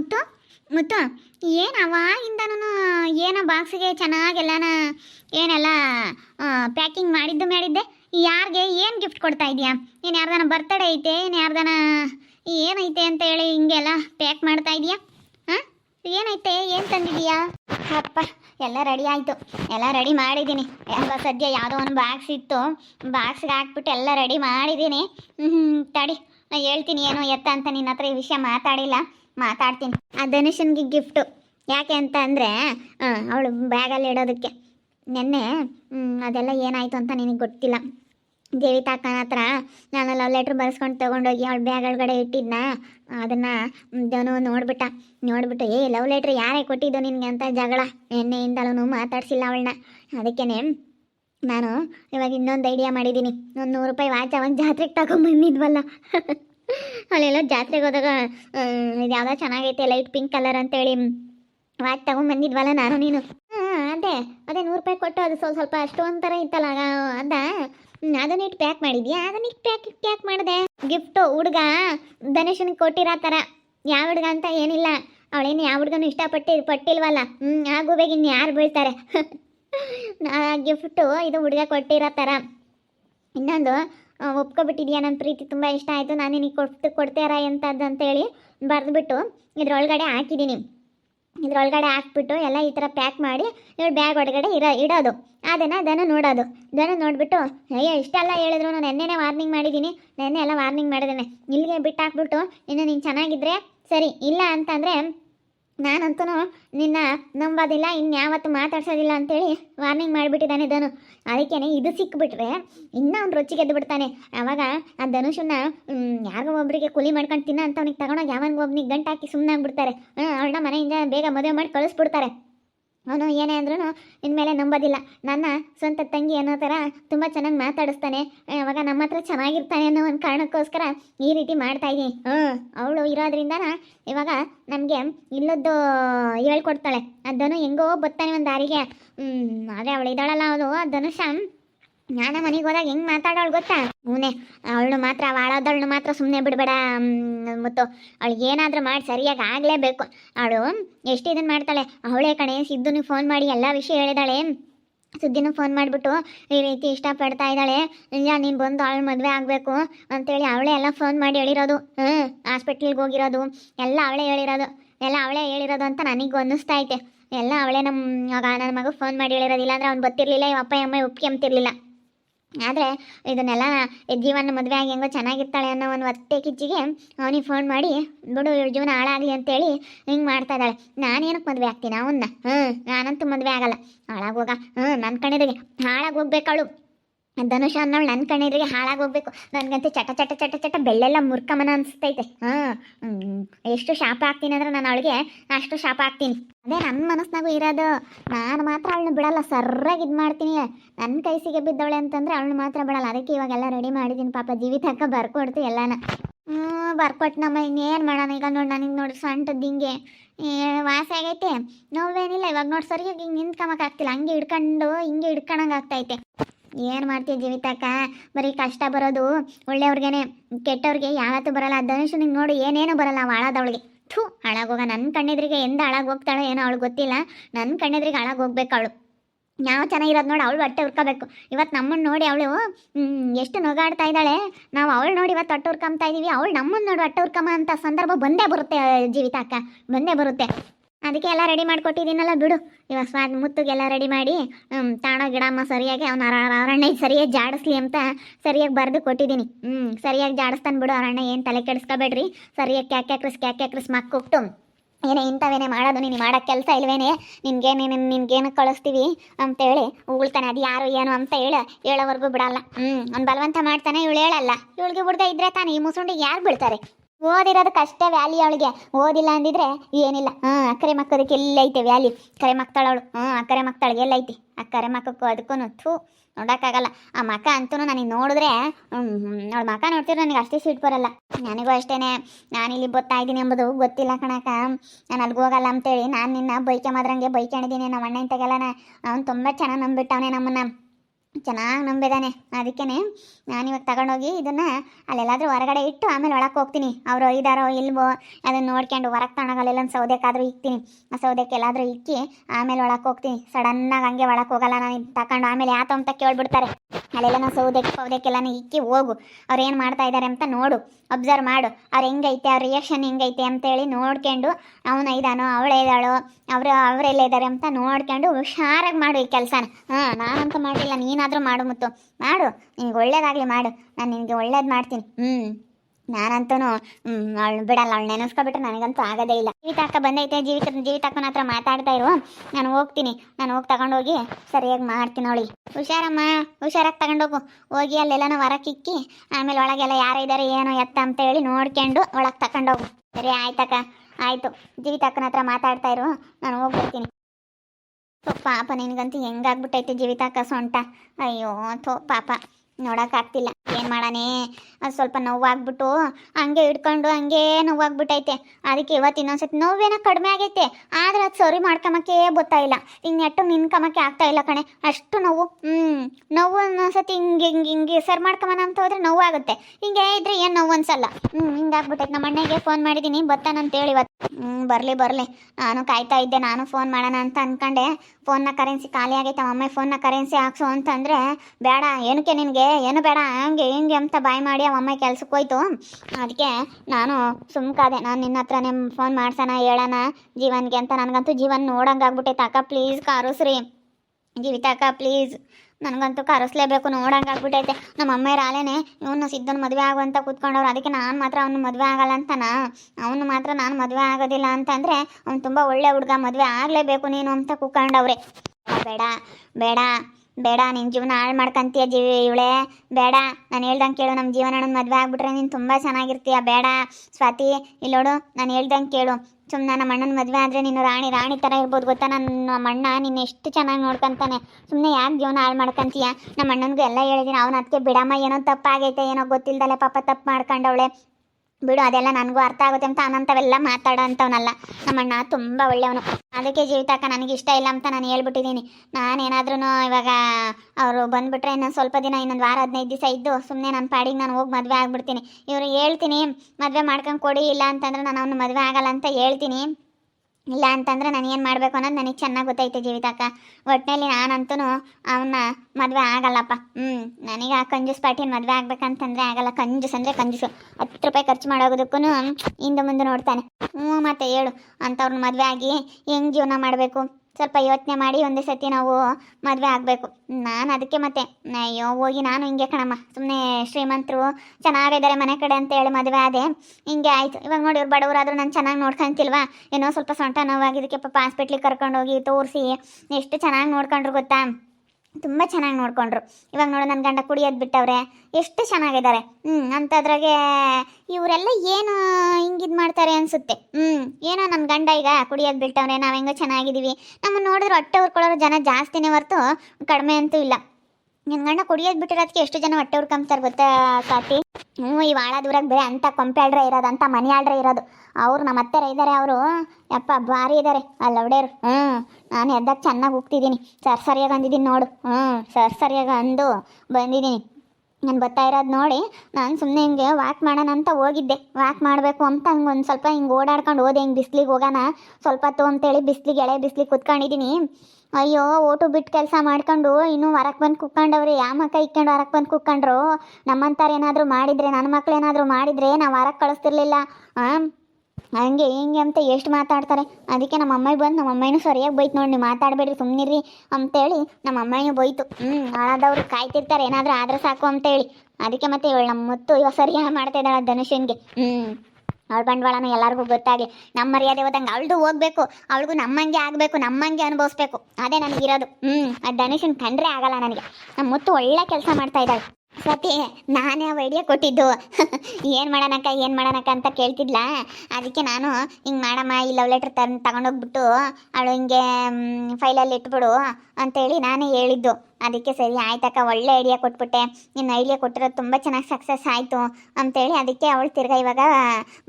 ಮುತ್ತು ಮುತ್ತು, ಏನು ಅವಾಗಿಂದನೂ ಏನೋ ಬಾಕ್ಸಿಗೆ ಚೆನ್ನಾಗೆಲ್ಲನ ಏನೆಲ್ಲ ಪ್ಯಾಕಿಂಗ್ ಮಾಡಿದ್ದು ಮಾಡಿದ್ದೆ ಯಾರಿಗೆ ಏನು ಗಿಫ್ಟ್ ಕೊಡ್ತಾ ಇದೀಯಾ? ಏನು ಯಾರ್ದಾನ ಬರ್ತಡೇ ಐತೆ ಏನು ಯಾರ್ದಾನ, ಏನೈತೆ ಅಂತ ಹೇಳಿ ಹಿಂಗೆಲ್ಲ ಪ್ಯಾಕ್ ಮಾಡ್ತಾ ಇದೀಯಾ? ಹಾಂ? ಏನೈತೆ, ಏನು ತಂದಿದೀಯಾ? ಅಪ್ಪ, ಎಲ್ಲ ರೆಡಿ ಆಯಿತು. ಎಲ್ಲ ರೆಡಿ ಮಾಡಿದ್ದೀನಿ. ಸದ್ಯ ಯಾವುದೋ ಒಂದು ಬಾಕ್ಸ್ ಇತ್ತು. ಬಾಕ್ಸ್ಗೆ ಹಾಕ್ಬಿಟ್ಟು ಎಲ್ಲ ರೆಡಿ ಮಾಡಿದ್ದೀನಿ. ತಡಿ. ನಾ ಹೇಳ್ತೀನಿ, ಏನೋ ಎತ್ತ ಅಂತ ನಿನ್ನ ಹತ್ರ ಈ ವಿಷಯ ಮಾತಾಡಿಲ್ಲ. ಮಾತಾಡ್ತೀನಿ. ಆ ಧನುಷನ್ಗೆ ಗಿಫ್ಟು ಯಾಕೆ ಅಂತ ಅಂದರೆ ಅವಳು ಬ್ಯಾಗಲ್ಲಿ ಇಡೋದಕ್ಕೆ. ನೆನ್ನೆ ಅದೆಲ್ಲ ಏನಾಯಿತು ಅಂತ ನಿನಗೆ ಗೊತ್ತಿಲ್ಲ. ದೇವಿ ತಾಕನ ಹತ್ರ ನಾನು ಲವ್ ಲೆಟ್ರ್ ಬರ್ಸ್ಕೊಂಡು ತೊಗೊಂಡೋಗಿ ಅವಳು ಬ್ಯಾಗ್ ಒಳಗಡೆ ಇಟ್ಟಿದ್ನ. ಅದನ್ನು ಧನು ನೋಡ್ಬಿಟ್ಟ. ನೋಡ್ಬಿಟ್ಟು, ಏ ಲವ್ ಲೆಟ್ರ್ ಯಾರೇ ಕೊಟ್ಟಿದ್ದು ನಿನಗೆ ಅಂತ ಜಗಳ. ನಿನ್ನೆಯಿಂದಲೂ ಮಾತಾಡಿಸಿಲ್ಲ ಅವಳನ್ನ. ಅದಕ್ಕೇನೆ, ನಾನು ಇವಾಗ ಇನ್ನೊಂದು ಐಡಿಯಾ ಮಾಡಿದ್ದೀನಿ. ಒಂದು ನೂರು ರೂಪಾಯಿ ವಾಚ ಒಂದು ಜಾತ್ರೆಗೆ ತಗೊಂಬಂದಿದ್ವಲ್ಲ. ಅಲ್ಲೆಲ್ಲ ಜಾತ್ರೆಗೆ ಹೋದಾಗ ಇದು ಯಾವ್ದೋ ಚೆನ್ನಾಗೈತೆ ಲೈಟ್ ಪಿಂಕ್ ಕಲರ್ ಅಂತೇಳಿ ವಾಚ್ ತಗೊಂಬಂದಿದ್ವಲ್ಲ ನಾನು, ನೀನು. ಅದೇ ಅದೇ ನೂರು ರೂಪಾಯಿ ಕೊಟ್ಟು ಅದು ಸ್ವಲ್ಪ ಸ್ವಲ್ಪ ಅಷ್ಟು ಒಂಥರ ಇತ್ತಲ್ಲ ಅದ. ಅದನ್ನ ಇಟ್ಟು ಪ್ಯಾಕ್ ಮಾಡಿದ್ಯಾ? ಅದನ್ನ ಇಟ್ಟು ಪ್ಯಾಕ್ ಪ್ಯಾಕ್ ಮಾಡಿದೆ. ಗಿಫ್ಟು ಹುಡುಗ ಧನುಷನಿಗೆ ಕೊಟ್ಟಿರೋ ಥರ. ಯಾವ ಹುಡುಗ ಅಂತ ಏನಿಲ್ಲ. ಅವಳೇನು ಯಾವ ಹುಡುಗನು ಇಷ್ಟಪಟ್ಟು, ಪಟ್ಟಿಲ್ವಲ್ಲ. ಹ್ಞೂ ಆ ಗುಬೆಗೆ ಇನ್ನು ಯಾರು ಬೀಳ್ತಾರೆ? ಗಿಫ್ಟು ಇದು ಹುಡುಗ ಕೊಟ್ಟಿರೋ ಥರ. ಇನ್ನೊಂದು ಒಪ್ಕೊಬಿಟ್ಟಿದ್ಯಾ? ನನ್ನ ಪ್ರೀತಿ ತುಂಬ ಇಷ್ಟ ಆಯಿತು. ನಾನು ನಿನಗೆ ಕೊಟ್ಟು ಕೊಡ್ತಾರ ಎಂಥದ್ದು ಅಂತೇಳಿ ಬರೆದ್ಬಿಟ್ಟು ಇದ್ರೊಳಗಡೆ ಹಾಕಿದ್ದೀನಿ ಇದ್ರೊಳಗಡೆ ಹಾಕ್ಬಿಟ್ಟು ಎಲ್ಲ ಈ ಥರ ಪ್ಯಾಕ್ ಮಾಡಿ ಇವಳು ಬ್ಯಾಗ್ ಒಳಗಡೆ ಇರೋ, ಇಡೋದು. ಅದನ್ನು ದನ ನೋಡೋದು. ದನ ನೋಡಿಬಿಟ್ಟು, ಅಯ್ಯೋ ಇಷ್ಟೆಲ್ಲ ಹೇಳಿದ್ರು. ನಾನು ನೆನ್ನೆನೇ ವಾರ್ನಿಂಗ್ ಮಾಡಿದ್ದೀನಿ ನೆನ್ನೆ ಎಲ್ಲ ವಾರ್ನಿಂಗ್ ಮಾಡಿದ್ದೇನೆ. ಇಲ್ಲಿಗೆ ಬಿಟ್ಟು ಹಾಕ್ಬಿಟ್ಟು ಇನ್ನು ನೀನು ಚೆನ್ನಾಗಿದ್ರೆ ಸರಿ. ಇಲ್ಲ ಅಂತಂದರೆ ನಾನಂತೂ ನಿನ್ನ ನಂಬೋದಿಲ್ಲ ಇನ್ಯಾವತ್ತು ಮಾತಾಡ್ಸೋದಿಲ್ಲ ಅಂತೇಳಿ ವಾರ್ನಿಂಗ್ ಮಾಡಿಬಿಟ್ಟಿದ್ದಾನೆ ಧನು. ಅದಕ್ಕೇನೆ ಇದು ಸಿಕ್ಬಿಟ್ರೆ ಇನ್ನೂ ಅವ್ನು ರುಚಿಗೆ ಎದ್ದು ಬಿಡ್ತಾನೆ ಆವಾಗ ಆ ಧನುಷನ್ನ ಯಾರಿಗೋ ಒಬ್ಬರಿಗೆ ಕೂಲಿ ಮಾಡ್ಕೊಂಡು ತಿನ್ನ ಅಂತ ಅವ್ನಿಗೆ ತಗೊಂಡೋಗಿ ಯಾವನಿಗೆ ಒಬ್ನಿಗೆ ಗಂಟು ಹಾಕಿ ಸುಮ್ಮನೆ ಆಗ್ಬಿಡ್ತಾರೆ ಅವಳನ್ನ ಮನೆಯಿಂದ ಬೇಗ ಮದುವೆ ಮಾಡಿ ಕಳಿಸ್ಬಿಡ್ತಾರೆ. ಅವನು ಏನೇ ಅಂದ್ರೂ ಇನ್ಮೇಲೆ ನಂಬೋದಿಲ್ಲ. ನನ್ನ ಸ್ವಂತ ತಂಗಿ ಅನ್ನೋ ಥರ ತುಂಬ ಚೆನ್ನಾಗಿ ಮಾತಾಡಿಸ್ತಾನೆ. ಅವಾಗ ನಮ್ಮ ಹತ್ರ ಚೆನ್ನಾಗಿರ್ತಾನೆ ಅನ್ನೋ ಒಂದು ಕಾರಣಕ್ಕೋಸ್ಕರ ಈ ರೀತಿ ಮಾಡ್ತಾ ಇದ್ದೀನಿ. ಹ್ಞೂ ಅವಳು ಇರೋದ್ರಿಂದ ಇವಾಗ ನಮಗೆ ಇಲ್ಲದ್ದು ಹೇಳ್ಕೊಡ್ತಾಳೆ. ಅದನ್ನು ಹೆಂಗೋ ಬರ್ತಾನೆ ಒಂದು ದಾರಿಗೆ. ಆದರೆ ಅವಳು ಇದ್ದಾಳಲ್ಲ ಅವಳು ಧನುಷ. ನಾನು ಮನೆಗೆ ಹೋದಾಗ ಹೆಂಗ್ ಮಾತಾಡೋಳು ಗೊತ್ತಾ? ಹೂನೆ ಅವಳು ಮಾತ್ರ ಅವಳದವಳನ್ನ ಮಾತ್ರ ಸುಮ್ಮನೆ ಬಿಡಬೇಡ. ಮತ್ತು, ಅವಳಿಗೆ ಏನಾದರೂ ಮಾಡಿ ಸರಿಯಾಗಿ ಆಗಲೇಬೇಕು. ಅವಳು, ಎಷ್ಟು ಇದನ್ನು ಮಾಡ್ತಾಳೆ? ಅವಳೇ ಕಣೆ, ಸಿದ್ದುನಿಗೆ ಫೋನ್ ಮಾಡಿ ಎಲ್ಲ ವಿಷಯ ಹೇಳಿದಾಳೆ. ಸುದ್ದಿನೂ ಫೋನ್ ಮಾಡಿಬಿಟ್ಟು, ಈ ರೀತಿ ಇಷ್ಟಪಡ್ತಾ ಇದ್ದಾಳೆ. ಇಲ್ಲ, ನೀನು ಬಂದು ಅವಳು ಮದುವೆ ಆಗಬೇಕು ಅಂತೇಳಿ ಅವಳೇ ಎಲ್ಲ ಫೋನ್ ಮಾಡಿ ಹೇಳಿರೋದು. ಹ್ಞೂ ಹಾಸ್ಪಿಟ್ಲಿಗೆ ಹೋಗಿರೋದು. ಎಲ್ಲ ಅವಳೇ ಹೇಳಿರೋದು. ಎಲ್ಲ ಅವಳೇ ಹೇಳಿರೋದು ಅಂತ ನನಗೆ ಅನ್ನಿಸ್ತಾ ಐತೆ. ಎಲ್ಲ ಅವಳೇ ನಮ್ಮ ನನ್ನ ಮಗ ಫೋನ್ ಮಾಡಿ ಹೇಳಿರೋದಿಲ್ಲ ಅಂದ್ರೆ ಅವ್ನು ಗೊತ್ತಿರಲಿಲ್ಲ ಅಪ್ಪ, ಅಮ್ಮ ಒಪ್ಕೊಂತಿರ್ಲಿಲ್ಲ ಆದರೆ ಇದನ್ನೆಲ್ಲ ಜೀವನ ಮದುವೆ ಆಗಿ ಹೆಂಗೋ ಚೆನ್ನಾಗಿರ್ತಾಳೆ ಅನ್ನೋ ಒಂದು ಒತ್ತೆ ಕಿಚ್ಚಿಗೆ ಅವನಿಗೆ ಫೋನ್ ಮಾಡಿ, ಬಿಡು, ಇವ್ರ ಜೀವನ ಹಾಳಾಗಲಿ ಅಂತೇಳಿ ಹಿಂಗೆ ಮಾಡ್ತಾ ಇದ್ದಾಳೆ. ನಾನೇನಕ್ಕೆ ಮದುವೆ ಆಗ್ತೀನಿ ಅವನ್ನ? ಹ್ಞೂ ನಾನಂತೂ ಮದುವೆ ಆಗಲ್ಲ. ಹಾಳಾಗೋಗ ಹ್ಞೂ ನನ್ನ ಕಣ್ಣಿರಿಗೆ ಹಾಳಾಗಿ ಹೋಗ್ಬೇಕಾಳು ಧನುಷ ಅನ್ನೋಳು ನನ್ನ ಕಣ್ಣಿರಿಗೆ ಹಾಳಾಗಿ ಹೋಗ್ಬೇಕು. ನನಗಂತೂ ಚಟ ಚಟ ಚಟ ಚಟ ಬೆಳ್ಳೆಲ್ಲ ಮುರ್ಕಮನ ಅನಿಸ್ತೈತೆ. ಹಾಂ ಎಷ್ಟು ಶಾಪ ಹಾಕ್ತೀನಿ ಅಂದ್ರೆ ನಾನು ಅವಳಿಗೆ ಅಷ್ಟು ಶಾಪ ಹಾಕ್ತೀನಿ. ಅದೇ ನನ್ನ ಮನಸ್ಸಿನಾಗೂ ಇರೋದು. ನಾನು ಮಾತ್ರ ಅವಳನ್ನ ಬಿಡಲ್ಲ, ಸರ್ರಾಗಿ ಇದು ಮಾಡ್ತೀನಿ. ನನ್ನ ಕೈಸಿಗೆ ಬಿದ್ದವಳೆ ಅಂತಂದ್ರೆ ಅವಳನ್ನ ಮಾತ್ರ ಬಿಡಲ್ಲ. ಅದಕ್ಕೆ ಇವಾಗೆಲ್ಲ ರೆಡಿ ಮಾಡಿದ್ದೀನಿ ಪಾಪ. ಜೀವಿತಕ್ಕ ಬರ್ಕೊಡ್ತು ಎಲ್ಲಾನ. ಹ್ಞೂ ಬರ್ಕೊಟ್ಟು ನಮ್ಮ ಇನ್ನೇನು ಮಾಡೋಣ? ಈಗ ನೋಡಿ, ನನಗೆ ನೋಡಿ ಸೊಂಟದ್ದು ಹಿಂಗೆ. ವಾಸಿ ವಾಸ ಆಗೈತೆ. ನೋವೇನಿಲ್ಲ, ಇವಾಗ ನೋಡಿ ಸರಿಯಾಗಿ ಹಿಂಗೆ ನಿಂತ್ಕೊಂಬಕ್ಕಾಗ್ತಿಲ್ಲ ಹಂಗೆ ಹಿಡ್ಕೊಂಡು, ಹಿಂಗೆ ಹಿಡ್ಕೊಳಂಗೆ ಆಗ್ತೈತೆ. ಏನು ಮಾಡ್ತೀಯ ಜೀವಿತಕ್ಕ? ಬರೀ ಕಷ್ಟ ಬರೋದು ಒಳ್ಳೆಯವ್ರಿಗೇನೆ, ಕೆಟ್ಟವ್ರಿಗೆ ಯಾವತ್ತೂ ಬರಲ್ಲ. ಧನುಷ್ ನಿಂಗೆ ನೋಡಿ, ಏನೇನು ಬರಲ್ಲ ಹಾಳಾದವಳಿಗೆ ಥೂ, ಹಾಳಾಗೋಗ. ನನ್ನ ಕಣ್ಣೆದ್ರಿಗೆ ಎಂದ ಹಾಳಾಗಿ ಹೋಗ್ತಾಳೋ ಏನೋ ಅವಳು ಗೊತ್ತಿಲ್ಲ. ನನ್ನ ಕಣ್ಣೆದ್ರಿಗೆ ಹಾಳಾಗಿ ಹೋಗ್ಬೇಕು ಅವಳು. ನಾವು ಚೆನ್ನಾಗಿರೋದು ನೋಡಿ, ಅವಳು ಹೊಟ್ಟೆ ಹುರ್ಕೋಬೇಕು ಇವತ್ತು ನಮ್ಮನ್ನು ನೋಡಿ ಅವಳು ಎಷ್ಟು ನೊಗಾಡ್ತಾ ಇದ್ದಾಳೆ. ನಾವು ಅವಳು ನೋಡಿ ಇವತ್ತು ಹೊಟ್ಟೆ ಹುರ್ಕೊಂತ ಇದ್ದೀವಿ ಅವಳು ನಮ್ಮನ್ನು ನೋಡಿ ಹೊಟ್ಟೆ ಉರ್ಕಮ್ಮ ಅಂತ ಸಂದರ್ಭ ಬಂದೇ ಬರುತ್ತೆ ಜೀವಿತ ಅಕ್ಕ ಬಂದೇ ಬರುತ್ತೆ. ಅದಕ್ಕೆ ಎಲ್ಲ ರೆಡಿ ಮಾಡಿಕೊಟ್ಟಿದ್ದೀನಲ್ಲ ಬಿಡು. ಇವಾಗ ಸ್ವಾದ ಮುತ್ತಿಗೆಲ್ಲ ರೆಡಿ ಮಾಡಿ ತಾಣೋ ಗಿಡಮ್ಮ ಸರಿಯಾಗಿ ಅವನ ಅರಣ್ಯ ಸರಿಯಾಗಿ ಜಾಡಿಸ್ಲಿ ಅಂತ ಸರಿಯಾಗಿ ಬರೆದು ಕೊಟ್ಟಿದ್ದೀನಿ. ಹ್ಞೂ ಸರಿಯಾಗಿ ಜಾಡಿಸ್ತಾನೆ ಬಿಡು ಅರಣ್ಯ, ಏನು ತಲೆ ಕೆಡಿಸ್ಕೋಬೇಡ್ರಿ. ಸರಿಯಾಗಿ ಕ್ಯಾಕ್ಯಾಕ್ರಿಸ್ ಕ್ಯಾಕ್ಯಾಕ್ರಿಸ್ ಮಕ್ಕೊಟ್ಟು ಏನೇ ಇಂಥವೇನೇ ಮಾಡೋದು, ನೀನು ಮಾಡೋ ಕೆಲಸ ಇಲ್ವೇನೆ? ನಿನ್ಗೇನು ನಿನ್ಗೇನು ಕಳಿಸ್ತೀವಿ ಅಂತೇಳಿ ಉಗುಳ್ತಾನೆ. ಅದು ಯಾರು, ಏನು ಅಂತ ಹೇಳ, ಹೇಳೋವರೆಗೂ ಬಿಡಲ್ಲ. ಹ್ಞೂ ಅವ್ನು ಬಲವಂತ ಮಾಡ್ತಾನೆ, ಇವಳು ಹೇಳಲ್ಲ. ಇವಳಿಗೆ ಬಿಡ್ದೆ ಇದ್ರೆ ತಾನೆ ಈ ಮುಸುಂಡಿಗೆ ಯಾರು ಬೀಳ್ತಾರೆ? ಓದಿರೋದು ಕಷ್ಟ ವ್ಯಾಲಿ ಅವಳಿಗೆ. ಓದಿಲ್ಲ ಅಂದಿದ್ರೆ ಏನಿಲ್ಲ. ಹಾಂ ಅಕ್ಕರೆ ಮಕ್ಕದಕ್ಕೆ ಎಲ್ಲೈತೆ ವ್ಯಾಲಿ ಕರೆ ಮಕ್ತಾಳವಳು ಹ್ಞೂ ಅಕ್ಕರೆ ಮಕ್ತಾಳಿಗೆ ಎಲ್ಲೈತಿ. ಅಕ್ಕರೆ ಮಕ್ಕಕ್ಕೂ ಅದಕ್ಕೂ ಥೂ, ನೋಡೋಕ್ಕಾಗಲ್ಲ. ಆ ಮಕ ಅಂತೂ ನನಗೆ ನೋಡಿದ್ರೆ ಅವಳ ಮಕ ನೋಡ್ತಿದ್ರೆ ನನಗೆ ಅಷ್ಟೇ ಸೀಟ್ ಬರಲ್ಲ. ನನಗೂ ಅಷ್ಟೇನೆ ನಾನು ಇಲ್ಲಿ ಬರ್ತಾ ಇದ್ದೀನಿ ಎಂಬುದು ಗೊತ್ತಿಲ್ಲ ಕಣಕ ನಾನು ಅಲ್ಲಿಗೆ ಹೋಗಲ್ಲ ಅಂತೇಳಿ ನಾನು ನಿನ್ನ ಬೈಕೆ ಮಾದ್ರಂಗೆ ಬೈಕೊಂಡಿದ್ದೀನಿ ನಮ್ಮ ಅಣ್ಣ ತೆಗೆಲ್ಲನ ಅವ್ನು ತುಂಬ ಚೆನ್ನಾಗಿ ನಂಬಿಟ್ಟವನೇ ನಮ್ಮನ್ನ. ಚೆನ್ನಾಗಿ ನಂಬಿದಾನೆ. ಅದಕ್ಕೇ ನಾನು ಇವಾಗ ತಗೊಂಡೋಗಿ ಇದನ್ನು ಅಲ್ಲೆಲ್ಲಾದ್ರೂ ಹೊರಗಡೆ ಇಟ್ಟು ಆಮೇಲೆ ಒಳಕ್ಕೆ ಹೋಗ್ತೀನಿ. ಅವರು ಇದ್ದಾರೋ ಇಲ್ವೋ ಅದನ್ನು ನೋಡ್ಕೊಂಡು ಹೊರಗೆ ತಗೊಂಡೋಗಲ್ಲ ಒಂದು ಸೌದೆಕ್ಕಾದರೂ ಇಕ್ತೀನಿ. ಆ ಸೌದೆಕ್ಕೆ ಎಲ್ಲಾದರೂ ಇಕ್ಕಿ ಆಮೇಲೆ ಒಳಕ್ಕೆ ಹೋಗ್ತೀನಿ. ಸಡನ್ನಾಗಿ ಹಂಗೆ ಒಳಕ್ಕೆ ಹೋಗಲ್ಲ ನಾನು ತಗೊಂಡು ಆಮೇಲೆ ಯಾತೋ ಅಂತ ಕೇಳ್ಬಿಡ್ತಾರೆ. ಅಲ್ಲೆಲ್ಲ ನಾವು ಸೌದೆಕ್ಕೆ ಸೌದೆಕ್ಕೆಲ್ಲನೂ ಇಕ್ಕಿ ಹೋಗು. ಅವ್ರು ಏನು ಮಾಡ್ತಾ ಇದ್ದಾರೆ ಅಂತ ನೋಡು. ಅಬ್ಸರ್ವ್ ಮಾಡು. ಅವ್ರು ಹೆಂಗೈತೆ? ಅವ್ರ ರಿಯಾಕ್ಷನ್ ಹೆಂಗೈತೆ ಅಂತೇಳಿ ನೋಡ್ಕೊಂಡು ಅವನ ಇದಾನೋ, ಅವಳೇ ಇದ್ದಾಳೋ ಅವರು ಅವರೆಲ್ಲ ಇದ್ದಾರೆ ಅಂತ ನೋಡ್ಕೊಂಡು ಹುಷಾರಾಗಿ ಮಾಡು ಈ ಕೆಲಸನ. ಹಾಂ, ನಾನಂತೂ ಮಾಡಿಲ್ಲ ನೀನಾದರೂ ಮಾಡು ಮುತ್ತು. ಮಾಡು. ನಿನಗೆ ಒಳ್ಳೇದಾಗಲಿ ಮಾಡು. ನಾನು ನಿನಗೆ ಒಳ್ಳೇದು ಮಾಡ್ತೀನಿ. ಹ್ಞೂ ನಾನಂತೂ ಅವಳು ಬಿಡಲ್ಲ. ಅವಳು ನೆನೆಸ್ಕೊಬಿಟ್ರೆ ನನಗಂತೂ ಆಗೋದೇ ಇಲ್ಲ. ಜೀವಿತ ಅಕ್ಕ ಬಂದೈತೆ. ಜೀವಿತ ಜೀವಿತ ಅಕ್ಕನ ಹತ್ರ ಮಾತಾಡ್ತಾ ಇರು. ನಾನು ಹೋಗ್ತೀನಿ. ನಾನು ಹೋಗಿ ತಗೊಂಡೋಗಿ ಸರಿಯಾಗಿ ಮಾಡ್ತೀನಿ ಅವಳಿ ಹುಷಾರಮ್ಮ. ಹುಷಾರಾಗಿ ತಗೊಂಡೋಗು. ಹೋಗಿ ಅಲ್ಲೆಲ್ಲನೂ ಹೊರಕ್ಕಿಕ್ಕಿ ಆಮೇಲೆ ಒಳಗೆಲ್ಲ ಯಾರು ಇದ್ದಾರೆ ಏನು ಎತ್ತ ಅಂತ ಹೇಳಿ ನೋಡ್ಕೊಂಡು ಒಳಗೆ ತಗೊಂಡೋಗು ಸರಿ, ಆಯ್ತಕ್ಕ. ಆಯಿತು. ಜೀವಿತ ಅಕ್ಕನ ಹತ್ರ ಮಾತಾಡ್ತಾ ಇರು. ನಾನು ಹೋಗ್ಬಿಡ್ತೀನಿ ಪಾಪ ನಿನಗಂತೂ ಹೆಂಗಾಗ್ಬಿಟ್ಟೈತೆ ಜೀವಿತ ಅಕ್ಕ ಸೊಂಟ ಅಯ್ಯೋ ಥೋ ಪಾಪ ನೋಡೋಕ್ಕಾಗ್ತಿಲ್ಲ. ಏನು ಮಾಡಾನೆ ಅದು ಸ್ವಲ್ಪ ನೋವಾಗ್ಬಿಟ್ಟು, ಹಂಗೆ ಹಿಡ್ಕೊಂಡು ಹಂಗೆ ನೋವಾಗ್ಬಿಟ್ಟೈತೆ. ಅದಕ್ಕೆ ಇವತ್ತು ಇನ್ನೊಂದ್ಸತಿ ನೋವೇನೋ ಕಡಿಮೆ ಆಗೈತೆ. ಆದ್ರೆ ಅದು ಸರಿ ಮಾಡ್ಕೊಂಬಕ್ಕೆ ಗೊತ್ತಾಯಿಲ್ಲ ಹಿಂಗೆ ನೆಟ್ಟು ನಿನ್ಕಮಕ್ಕೆ ಆಗ್ತಾ ಇಲ್ಲ ಕಣೆ. ಅಷ್ಟು ನೋವು. ಹ್ಞೂ ನೋವು ಒಂದೊಂದ್ಸತಿ ಹಿಂಗೆ ಹಿಂಗೆ ಹಿಂಗೆ ಸರಿ ಮಾಡ್ಕೊಂಬನ ಅಂತ ಹೋದ್ರೆ ನೋವಾಗುತ್ತೆ. ಹಿಂಗೆ ಇದ್ರೆ ಏನು ನೋವು ಅನ್ಸಲ್ಲ. ಹ್ಞೂ ಹಿಂಗಾಗ್ಬಿಟ್ಟೈತೆ. ನಮ್ಮ ಅಣ್ಣಗೆ ಫೋನ್ ಮಾಡಿದ್ದೀನಿ, ಬರ್ತಾನಂತೇಳಿ ಇವತ್ತು. ಹ್ಞೂ ಬರಲಿ ಬರಲಿ. ನಾನು ಕಾಯ್ತಾ ಇದ್ದೆ, ನಾನು ಫೋನ್ ಮಾಡೋಣ ಅಂತ ಅನ್ಕೊಂಡೆ. ಫೋನ್ನ ಕರೆನ್ಸಿ ಖಾಲಿ ಆಗೈತೆ ಫೋನ್ ಫೋನ್ನ ಕರೆನ್ಸಿ ಹಾಕ್ಸು ಅಂತಂದರೆ, ಬೇಡ, ಏನಕ್ಕೆ ನಿನಗೆ? ಏನು ಬೇಡ, ಹಂಗೆ, ಹಿಂಗೆ ಅಂತ ಬಾಯ್ ಮಾಡಿ ಅಮ್ಮ ಕೆಲ್ಸಕ್ಕೆ ಹೋಯ್ತು. ಅದಕ್ಕೆ ನಾನು ಸುಮ್ಕಾದೆ ನಾನು ನಿನ್ನ ಹತ್ರ ನಿಮ್ಮ ಫೋನ್ ಮಾಡ್ಸೋಣ, ಹೇಳೋಣ, ಜೀವನ್ಗೆ ಅಂತ. ನನಗಂತೂ ಜೀವನ್ ನೋಡಂಗೆ ಆಗ್ಬಿಟ್ಟೈತೆ ಅಕ್ಕ ಪ್ಲೀಸ್ ಕಾರುಸ್ರಿ. ಜೀವಿತ ಅಕ್ಕ ಪ್ಲೀಸ್ ನನಗಂತೂ ಕರೆಸ್ಲೇಬೇಕು, ನೋಡಂಗೆ ನಮ್ಮ ಅಮ್ಮ ರಾಲೇನೆ ಇವನು ಸಿದ್ಧನ ಮದುವೆ ಆಗುವಂತ ಕೂತ್ಕೊಂಡವ್ರು. ಅದಕ್ಕೆ ನಾನು ಮಾತ್ರ ಅವನು ಮದುವೆ ಆಗಲ್ಲ ಅಂತನ? ಅವನು ಮಾತ್ರ ನಾನು ಮದುವೆ ಆಗೋದಿಲ್ಲ ಅಂತಂದರೆ ಅವ್ನು ತುಂಬ ಒಳ್ಳೆ ಹುಡುಗ, ಮದುವೆ ಆಗಲೇಬೇಕು ನೀನು ಅಂತ ಕೂತ್ಕೊಂಡವ್ರೆ. ಬೇಡ ಬೇಡ ಬೇಡ ನಿನ್ನ ಜೀವನ ಹಾಳು ಮಾಡ್ಕೊಂತೀಯ ಜೀವಿ ಇವಳೆ. ಬೇಡ, ನಾನು ಹೇಳ್ದಂಗೆ ಕೇಳು ನಮ್ಮ ಜೀವನ ಮದುವೆ ಆಗ್ಬಿಟ್ರೆ ನೀನು ತುಂಬ ಚೆನ್ನಾಗಿರ್ತೀಯ. ಬೇಡ, ಸ್ವಾತಿ, ಇಲ್ಲೋಡು, ನಾನು ಹೇಳ್ದಂಗೆ ಕೇಳು. ಸುಮ್ಮನೆ ನಮ್ಮ ಅಣ್ಣನ ಮದುವೆ ಆದರೆ ನೀನು ರಾಣಿ ರಾಣಿ ಥರ ಇರ್ಬೋದು ಗೊತ್ತಾ? ನನ್ನ ಅಣ್ಣ ನಿನ್ನ ಎಷ್ಟು ಚೆನ್ನಾಗಿ ನೋಡ್ಕೊಂತಾನೆ. ಸುಮ್ಮನೆ ಯಾಕೆ ಜೀವನ ಹಾಳು ಮಾಡ್ಕೊಂತೀಯ? ನಮ್ಮ ಅಣ್ಣನಿಗೂ ಎಲ್ಲ ಹೇಳಿದ್ದೀನಿ ಅವನ ಅದಕ್ಕೆ ಬಿಡಮ್ಮ, ಏನೋ ತಪ್ಪಾಗೈತೆ, ಏನೋ ಗೊತ್ತಿಲ್ದಲೆ ಪಾಪ ತಪ್ಪು ಮಾಡ್ಕೊಂಡವಳೆ. ಬಿಡು, ಅದೆಲ್ಲ ನನಗೂ ಅರ್ಥ ಆಗುತ್ತೆ ಅಂತ ಅನಂತವೆಲ್ಲ ಮಾತಾಡೋ ಅಂಥವನಲ್ಲ ನಮ್ಮಣ್ಣ ತುಂಬ ಒಳ್ಳೆಯವನು. ಅದಕ್ಕೆ ಜೀವಿತಾಕ ನನಗೆ ಇಷ್ಟ ಇಲ್ಲ ಅಂತ ನಾನು ಹೇಳ್ಬಿಟ್ಟಿದ್ದೀನಿ. ನಾನೇನಾದ್ರೂ ಇವಾಗ ಅವರು ಬಂದುಬಿಟ್ರೆ ಇನ್ನೊಂದು ಸ್ವಲ್ಪ ದಿನ, ಇನ್ನೊಂದು ವಾರ, ಹದಿನೈದು ದಿವಸ ಇದ್ದು ಸುಮ್ಮನೆ ನನ್ನ ಪಾಡಿಗೆ ನಾನು ಹೋಗಿ ಮದುವೆ ಆಗ್ಬಿಡ್ತೀನಿ. ಇವರು ಹೇಳ್ತೀನಿ, ಮದುವೆ ಮಾಡ್ಕೊಂಡು ಕೊಡಿ ಇಲ್ಲ ಅಂತಂದ್ರೆ ನಾನು ಅವನು ಮದುವೆ ಆಗಲ್ಲ ಅಂತ ಹೇಳ್ತೀನಿ. ಇಲ್ಲ ಅಂತಂದ್ರೆ ನಾನು ಏನು ಮಾಡಬೇಕು ಅನ್ನೋದು ನನಗೆ ಚೆನ್ನಾಗಿ ಗೊತ್ತೈತೆ ಜೀವಿತಾಕ ಒಟ್ಟಿನಲ್ಲಿ ನಾನಂತೂ ಅವನ್ನ ಮದುವೆ ಆಗಲ್ಲಪ್ಪ. ಹ್ಞೂ ನನಗೆ ಆ ಕಂಜೂಸ್ ಪಾರ್ಟಿನ ಮದುವೆ ಆಗ್ಬೇಕಂತಂದ್ರೆ ಆಗಲ್ಲ. ಕಂಜೂಸ್ ಅಂದರೆ ಕಂಜೂಸು. ಹತ್ತು ರೂಪಾಯಿ ಖರ್ಚು ಮಾಡೋದಕ್ಕೂ ಹಿಂದೆ ಮುಂದೆ ನೋಡ್ತಾನೆ. ಹ್ಞೂ ಮತ್ತೆ ಹೇಳು. ಅಂಥವ್ರನ್ನ ಮದುವೆ ಆಗಿ ಹೆಂಗೆ ಜೀವನ ಮಾಡಬೇಕು? ಸ್ವಲ್ಪ ಯೋಚನೆ ಮಾಡಿ ಒಂದೇ ಸತಿ ನಾವು ಮದುವೆ ಆಗಬೇಕು. ನಾನು ಅದಕ್ಕೆ ಮತ್ತೆ, ಅಯ್ಯೋ, ಹೋಗಿ ನಾನು ಹಿಂಗೆ ಕಣಮ್ಮ ಸುಮ್ಮನೆ ಶ್ರೀಮಂತರು ಚೆನ್ನಾಗಿದ್ದಾರೆ ಮನೆ ಕಡೆ ಅಂತ ಹೇಳಿ ಮದುವೆ ಆದೆ, ಹಿಂಗೆ ಆಯ್ತು. ಇವಾಗ ನೋಡಿ ಇವ್ರು ಬಡವರಾದರೂ ನಾನು ಚೆನ್ನಾಗಿ ನೋಡ್ಕೊಂತಿಲ್ವಾ? ಏನೋ ಸ್ವಲ್ಪ ಸೊಂಟ ನೋವಾಗಿದ್ದಕ್ಕೆ ಪಾಪ ಹಾಸ್ಪಿಟ್ಲಿಗೆ ಕರ್ಕೊಂಡೋಗಿ ತೋರಿಸಿ, ಎಷ್ಟು ಚೆನ್ನಾಗಿ ನೋಡ್ಕೊಂಡ್ರು ಗೊತ್ತಾ? ತುಂಬ ಚೆನ್ನಾಗಿ ನೋಡ್ಕೊಂಡ್ರು. ಇವಾಗ ನೋಡು ನನ್ನ ಗಂಡ ಕುಡಿಯೋದು ಬಿಟ್ಟವ್ರೆ, ಎಷ್ಟು ಚೆನ್ನಾಗಿದ್ದಾರೆ. ಹ್ಞೂ ಅಂಥದ್ರಾಗೆ ಇವರೆಲ್ಲ ಏನು ಹಿಂಗಿದ್ ಮಾಡ್ತಾರೆ ಅನಿಸುತ್ತೆ. ಹ್ಞೂ ಏನೋ ನನ್ನ ಗಂಡ ಈಗ ಕುಡಿಯೋದು ಬಿಟ್ಟವ್ರೆ ನಾವು ಹೆಂಗೋ ಚೆನ್ನಾಗಿದ್ದೀವಿ ನಮ್ಮನ್ನು ನೋಡಿದ್ರೆ ಹೊಟ್ಟೆ ಉರ್ಕೊಳ್ಳೋರು ಜನ ಜಾಸ್ತಿನೇ ಹೊರ್ತು ಕಡಿಮೆ ಅಂತೂ ಇಲ್ಲ. ನನ್ನ ಗಂಡ ಕುಡಿಯೋದು ಬಿಟ್ಟಿರೋದಕ್ಕೆ ಎಷ್ಟು ಜನ ಹೊಟ್ಟೆ ಉರ್ಕೊಂಬ್ತಾರೆ ಗೊತ್ತಾ ಕಾತಿ ಹ್ಞೂ ಈ ಭಾಳ ದೂರಕ್ಕೆ ಬೇರೆ ಅಂಥ ಕೊಂಪೆಳ್ರೆ ಇರೋದು, ಅಂತ ಮನೆ ಆಡ್ರೆ ಇರೋದು. ಅವ್ರು ನಮ್ಮ ಅತ್ತೆರ ಇದ್ದಾರೆ ಅವರು. ಯಪ್ಪ, ಭಾರಿ ಇದ್ದಾರೆ ಅಲ್ಲಿ ಒಡೆಯರು ಹ್ಞೂ ನಾನು ಎದ್ದಾಗ ಚೆನ್ನಾಗಿ ಹೋಗ್ತಿದ್ದೀನಿ. ಸರ್ ಸರಿಯಾಗಿ ಅಂದಿದ್ದೀನಿ ನೋಡು. ಹ್ಞೂ ಸರ್ ಸರಿಯಾಗಿ ಅಂದು ಬಂದಿದ್ದೀನಿ ನಾನು ಬರ್ತಾ ಇರೋದು ನೋಡಿ, ನಾನು ಸುಮ್ಮನೆ ಹಿಂಗೆ ವಾಕ್ ಮಾಡೋಣ ಅಂತ ಹೋಗಿದ್ದೆ. ವಾಕ್ ಮಾಡಬೇಕು ಅಂತ ಹಂಗೆ ಒಂದು ಸ್ವಲ್ಪ ಹಿಂಗೆ ಓಡಾಡ್ಕೊಂಡು ಹೋದೆ, ಹಿಂಗೆ ಬಿಸ್ಲಿಗೆ ಹೋಗೋಣ. ಸ್ವಲ್ಪ ಹೊತ್ತು ಅಂತೇಳಿ ಬಿಸ್ಲಿಗೆ, ಎಳೆ ಬಿಸ್ಲಿಗೆ ಕುತ್ಕೊಂಡಿದ್ದೀನಿ. ಅಯ್ಯೋ, ಓಟು ಬಿಟ್ಟು ಕೆಲಸ ಮಾಡ್ಕೊಂಡು ಇನ್ನೂ ಹೊರಕ್ಕೆ ಬಂದು ಕುತ್ಕೊಂಡವ್ರೆ, ಯಾವ ಮಕ್ಕ ಇಕ್ಕೊಂಡು ಹೊರಕ್ಕೆ ಬಂದು ಕುತ್ಕೊಂಡ್ರು? ನಮ್ಮಂಥವ್ರು ಏನಾದರೂ ಮಾಡಿದರೆ ನನ್ನ ಮಕ್ಳು ಏನಾದರೂ ಮಾಡಿದರೆ ನಾವು ಹೊರಕ್ಕೆ ಕಳಿಸ್ತಿರ್ಲಿಲ್ಲ. ಹಾಂ ಹಂಗೆ ಹಿಂಗೆ ಅಂತ ಎಷ್ಟು ಮಾತಾಡ್ತಾರೆ. ಅದಕ್ಕೆ ನಮ್ಮ ಅಮ್ಮಾಯಿ ಬಂದು ನಮ್ಮ ಅಮ್ಮಾಯಿನೂ ಸರಿಯಾಗಿ ಬೈತು ನೋಡಿ, ನೀವು ಮಾತಾಡಬೇಡ್ರಿ ಸುಮ್ಮನಿರಿ ಅಂತೇಳಿ ನಮ್ಮ ಅಮ್ಮಾಯಿನೂ ಬೈತು. ಹ್ಞೂ ಹಾಳಾದವ್ರು ಕಾಯ್ತಿರ್ತಾರೆ, ಏನಾದರೂ ಆದ್ರೆ ಸಾಕು ಅಂತೇಳಿ ಅದಕ್ಕೆ ಮತ್ತೆ ಇವಳು ನಮ್ಮ ಮುತ್ತು ಇವಾಗ ಸರಿಯಾಗಿ ಮಾಡ್ತಾ ಇದ್ದಾಳೆ ಧನುಷನ್ಗೆ. ಹ್ಞೂ ಅವಳ ಬಂಡವಾಳನ ಎಲ್ಲರಿಗೂ ಗೊತ್ತಾಗಲಿ. ನಮ್ಮ ಮರ್ಯಾದೆ ಹೋದಂಗೆ ಅವಳದು ಹೋಗ್ಬೇಕು, ಅವಳಿಗೂ ನಮ್ಮಂಗೆ ಆಗಬೇಕು, ನಮ್ಮಂಗೆ ಅನುಭವಿಸ್ಬೇಕು. ಅದೇ ನನಗಿರೋದು. ಹ್ಞೂ ಆ ಧನುಷನ್ ಕಂಡ್ರೆ ಆಗಲ್ಲ ನನಗೆ. ನಮ್ಮ ಮುತ್ತು ಒಳ್ಳೆ ಕೆಲಸ ಮಾಡ್ತಾ ಇದ್ದಾಳೆ. ಸತಿ ನಾನೇ ಅವ ಐಡಿಯಾ ಕೊಟ್ಟಿದ್ದು. ಏನು ಮಾಡೋಣಕ್ಕ ಏನು ಮಾಡೋಣಕ್ಕ ಅಂತ ಕೇಳ್ತಿದ್ಲ. ಅದಕ್ಕೆ ನಾನು, ಹಿಂಗೆ ಮಾಡಮ್ಮ, ಈ ಲವ್ ಲೆಟ್ರ್ ತನ್, ತಗೊಂಡೋಗ್ಬಿಟ್ಟು ಅವಳು ಹಿಂಗೆ ಫೈಲಲ್ಲಿ ಇಟ್ಬಿಡು, ಅಂತೇಳಿ ನಾನೇ ಹೇಳಿದ್ದು. ಅದಕ್ಕೆ ಸರಿ, ಆಯ್ತಕ್ಕ, ಒಳ್ಳೆ ಐಡಿಯಾ ಕೊಟ್ಬಿಟ್ಟೆ. ನಿನ್ನ ಐಡಿಯಾ ಕೊಟ್ಟಿರೋದು ತುಂಬ ಚೆನ್ನಾಗಿ ಸಕ್ಸಸ್ ಆಯಿತು, ಅಂತೇಳಿ ಅದಕ್ಕೆ ಅವಳು ತಿರ್ಗಾ ಇವಾಗ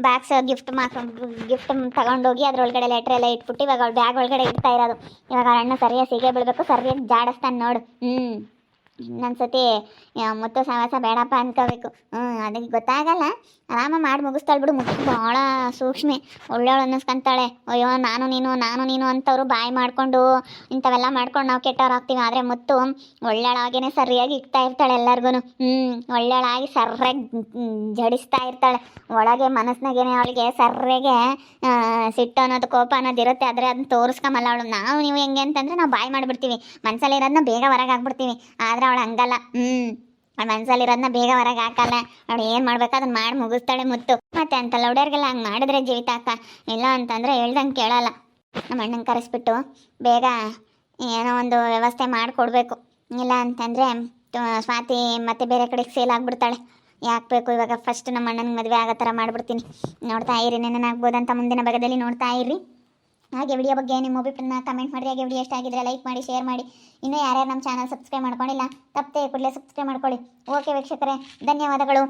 ಬಾಕ್ಸ್ ಗಿಫ್ಟ್ ಮಾಡ್ಕೊಂಡು ಗಿಫ್ಟ್ ತಗೊಂಡೋಗಿ ಅದ್ರೊಳಗಡೆ ಲೆಟ್ರ್ ಎಲ್ಲ ಇಟ್ಬಿಟ್ಟು ಇವಾಗ ಅವಳು ಬ್ಯಾಗ್ ಒಳಗಡೆ ಇಡ್ತಾ ಇರೋದು. ಇವಾಗ ಅಣ್ಣ ಸರಿಯಾಗಿ ಸಿಗೇ ಬೀಳಬೇಕು, ಸರಿಯಾಗಿ ಜಾಡಿಸ್ತಾನೆ ನೋಡು. ಹ್ಞೂ ಇನ್ನೊಂದ್ಸತಿ ಮುತ್ತು ಸವಾಸ ಬೇಡಪ್ಪ ಅನ್ಕೋಬೇಕು. ಹ್ಞೂ ಅದಕ್ಕೆ ಗೊತ್ತಾಗಲ್ಲ. ಆರಾಮ ಮಾಡಿ ಮುಗಿಸ್ತಾಳೆ ಬಿಡು ಮುತ್ತು ಭಾಳ ಸೂಕ್ಷ್ಮಿ. ಒಳ್ಳೆಯವಳು ಅನ್ನಿಸ್ಕಂತಾಳೆ. ಅಯ್ಯೋ, ನಾನು ನೀನು ನಾನು ನೀನು ಅಂತವರು ಬಾಯಿ ಮಾಡಿಕೊಂಡು, ಇಂಥವೆಲ್ಲ ಮಾಡ್ಕೊಂಡು ನಾವು ಕೆಟ್ಟವ್ರು ಆಗ್ತೀವಿ ಆದರೆ ಮುತ್ತು ಒಳ್ಳೆಯಳಾಗೇನೆ ಸರಿಯಾಗಿ ಇಕ್ತಾ ಇರ್ತಾಳೆ ಎಲ್ಲರಿಗೂ ಹ್ಞೂ ಒಳ್ಳೆಯಳಾಗಿ ಸರ್ರಾಗಿ ಜಡಿಸ್ತಾ ಇರ್ತಾಳೆ. ಒಳಗೆ ಮನಸ್ಸಿನಾಗೇನೆ ಅವಳಿಗೆ ಸರ್ರೆಗೆ ಸಿಟ್ಟು ಅನ್ನೋದು, ಕೋಪ ಅನ್ನೋದು ಇರುತ್ತೆ. ಆದರೆ ಅದನ್ನ ತೋರಿಸ್ಕೊಂಬಲ್ಲ ಅವಳು. ನಾವು ನೀವು ಹೆಂಗೆ ಅಂತಂದರೆ ನಾವು ಬಾಯಿ ಮಾಡಿಬಿಡ್ತೀವಿ. ಮನಸ್ಸಲ್ಲಿರೋದನ್ನ ಬೇಗ ಹೊರಗೆ ಹಾಕ್ಬಿಡ್ತೀವಿ ಆದರೆ ಅವಳು ಹಂಗಲ್ಲ. ಹ್ಞೂ ಅವಳ ಮನ್ಸಲ್ಲಿರೋದನ್ನ ಬೇಗ ಹೊರಗೆ ಹಾಕಲ್ಲ. ಅವಳು ಏನು ಮಾಡ್ಬೇಕು ಅದನ್ನ ಮಾಡಿ ಮುಗಿಸ್ತಾಳೆ ಮುತ್ತು. ಮತ್ತೆ ಅಂತ ಲೌಡರ್ಗೆಲ್ಲ ಹಂಗೆ ಮಾಡಿದ್ರೆ ಜೀವಿತ ಅಕ್ಕ. ಇಲ್ಲ ಅಂತಂದ್ರೆ ಹೇಳ್ದಂಗೆ ಕೇಳಲ್ಲ. ನಮ್ಮ ಅಣ್ಣನ ಕರೆಸ್ಬಿಟ್ಟು ಬೇಗ ಏನೋ ಒಂದು ವ್ಯವಸ್ಥೆ ಮಾಡಿಕೊಡ್ಬೇಕು. ಇಲ್ಲ ಅಂತಂದರೆ ಸ್ವಾತಿ ಮತ್ತೆ ಬೇರೆ ಕಡೆಗೆ ಸೇಲ್ ಆಗಿಬಿಡ್ತಾಳೆ. ಯಾಕೆ ಬೇಕು ಇವಾಗ ಫಸ್ಟ್ ನಮ್ಮ ಅಣ್ಣನ ಮದುವೆ ಆಗೋ ಥರ ಮಾಡಿಬಿಡ್ತೀನಿ. ನೋಡ್ತಾ ಇರಿ ನೆನನಾಗ್ಬೋದಂತ ಮುಂದಿನ ಭಾಗದಲ್ಲಿ ನೋಡ್ತಾ ಇರಿ. ಹಾಗೆ ವಿಡಿಯೋ ಬಗ್ಗೆ ನಿಮ್ಮ ಅಭಿಪ್ರಾಯನ ಕಮೆಂಟ್ ಮಾಡಿ, ಹಾಗೆ ವಿಡಿಯೋ ಎಷ್ಟಾಗಿದ್ರೆ ಲೈಕ್ ಮಾಡಿ ಶೇರ್ ಮಾಡಿ. ಇನ್ನೂ ಯಾರ್ಯಾರು ನಮ್ಮ ಚಾನಲ್ ಸಬ್ಸ್ಕ್ರೈಬ್ ಮಾಡ್ಕೊಂಡಿಲ್ಲ, ತಪ್ಪದೆ ಕೂಡಲೇ ಸಬ್ಸ್ಕ್ರೈಬ್ ಮಾಡ್ಕೊಳ್ಳಿ. ಓಕೆ ವೀಕ್ಷಕರೇ, ಧನ್ಯವಾದಗಳು.